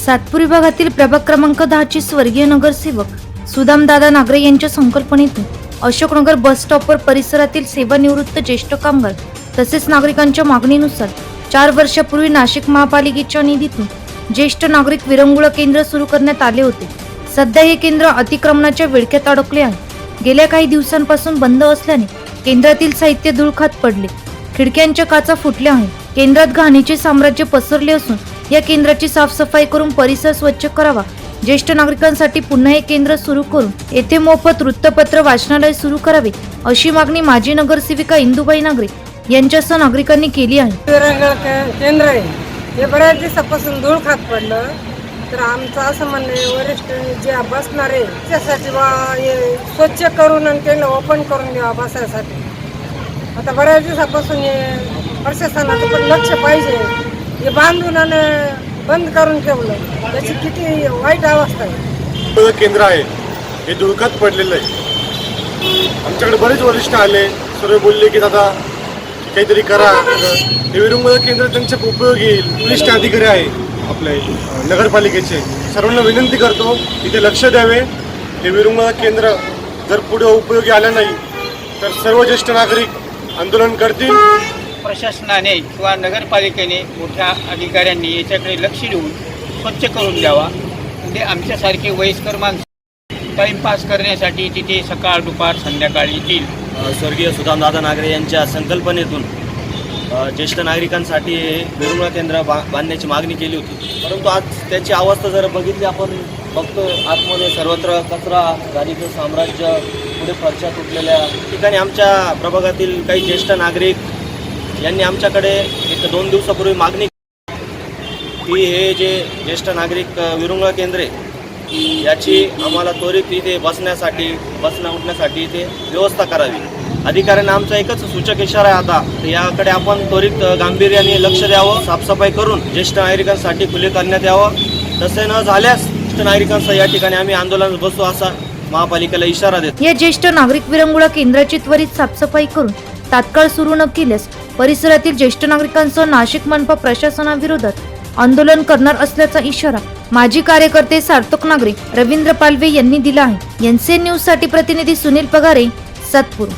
सातपूर विभागातील प्रभाग क्रमांक दहाचे स्वर्गीय नगरसेवक सुदामदादा नागरे यांच्या संकल्पनेतून अशोकनगर बस स्टॉपवर परिसरातील सेवानिवृत्त ज्येष्ठ कामगार तसेच नागरिकांच्या मागणीनुसार चार वर्षापूर्वी नाशिक महापालिकेच्या निधीतून ज्येष्ठ नागरिक विरंगुळा केंद्र सुरू करण्यात आले होते. सध्या हे केंद्र अतिक्रमणाच्या विळख्यात अडकले आहे. गेल्या काही दिवसांपासून बंद असल्याने केंद्रातील साहित्य धुळखात पडले. खिडक्यांच्या काचा फुटल्या आहेत. केंद्रात घाणीचे साम्राज्य पसरले असून या केंद्राची साफसफाई करून परिसर स्वच्छ करावा. ज्येष्ठ नागरिकांसाठी पुन्हा हे केंद्र सुरू करून येथे मोफत वृत्तपत्र वाचनालय सुरू करावे अशी मागणी माजी नगरसेविका इंदुबाई नागरे यांच्यासह नागरिकांनी केली आहे. केंद्र आहे. हे बऱ्याच दिवसापासून धूळ खात पडलं. तर आमचं असं म्हणणं आहे वरिष्ठ जे बसणार आहे त्यासाठी बा हे स्वच्छ करून आणि त्यांना ओपन करून द्यावा बसायसाठी. आता बऱ्याच दिवसापासून हे प्रशासनाचं पण लक्ष पाहिजे. हे बांधून आणि बंद करून ठेवलं. त्याची किती वाईट अवस्था आहे. केंद्र आहे. हे धुळकात पडलेलं आहे. आमच्याकडे बरेच वरिष्ठ आले. सर्व बोलले की दादा काहीतरी करा. हे विरंगुळा केंद्र त्यांच्या उपयोगी येईल. वरिष्ठ अधिकारी आहे आपले नगरपालिकेचे. सर्वांना विनंती करतो इथे लक्ष द्यावे. हे विरुंगळ केंद्र जर पुढे उपयोगी आलं नाही तर सर्व ज्येष्ठ नागरिक आंदोलन करतील. प्रशासनाने किंवा नगरपालिकेने मोठ्या अधिकाऱ्यांनी याच्याकडे लक्ष देऊन स्वच्छ करून द्यावा. म्हणजे आमच्यासारखे वयस्कर माणसं टाईमपास करण्यासाठी तिथे सकाळ दुपार संध्याकाळी येतील. स्वर्गीय सुदामदादा नागरे यांच्या संकल्पनेतून ज्येष्ठ नागरिकांसाठी वेरुळा केंद्र बा बांधण्याची मागणी केली होती. परंतु आज त्याची अवस्था जर बघितली आपण बघतो आतमध्ये सर्वत्र कचरा गाडीचं साम्राज्य पुढे फरशा तुटलेल्या ठिकाणी आमच्या प्रभागातील काही ज्येष्ठ नागरिक यांनी आमच्याकडे एक दोन दिवसापूर्वी मागणी की हे जे ज्येष्ठ नागरिक विरुंगळा केंद्रे याची आम्हाला त्वरित इथे बसण्यासाठी बसण्या उठण्यासाठी इथे व्यवस्था करावी. अधिकाऱ्यांना आमचा एकच सूचक इशारा आहे आता. याकडे आपण त्वरित गांभीर्याने लक्ष द्यावं साफसफाई करून ज्येष्ठ नागरिकांसाठी खुले करण्यात यावं. तसे न झाल्यास ज्येष्ठ नागरिकांचा या ठिकाणी आम्ही आंदोलन बसू असा महापालिकेला इशारा देतो. या ज्येष्ठ नागरिक विरंगुळा केंद्राची त्वरित साफसफाई करून तात्काळ सुरू न केल्यास परिसरातील ज्येष्ठ नागरिकांसह नाशिक मनपा प्रशासनाविरोधात आंदोलन करणार असल्याचा इशारा माजी कार्यकर्ते सार्थक नागरिक रवींद्र पालवे यांनी दिला आहे. एनसीएन न्यूजसाठी प्रतिनिधी सुनील पगारे सातपूर.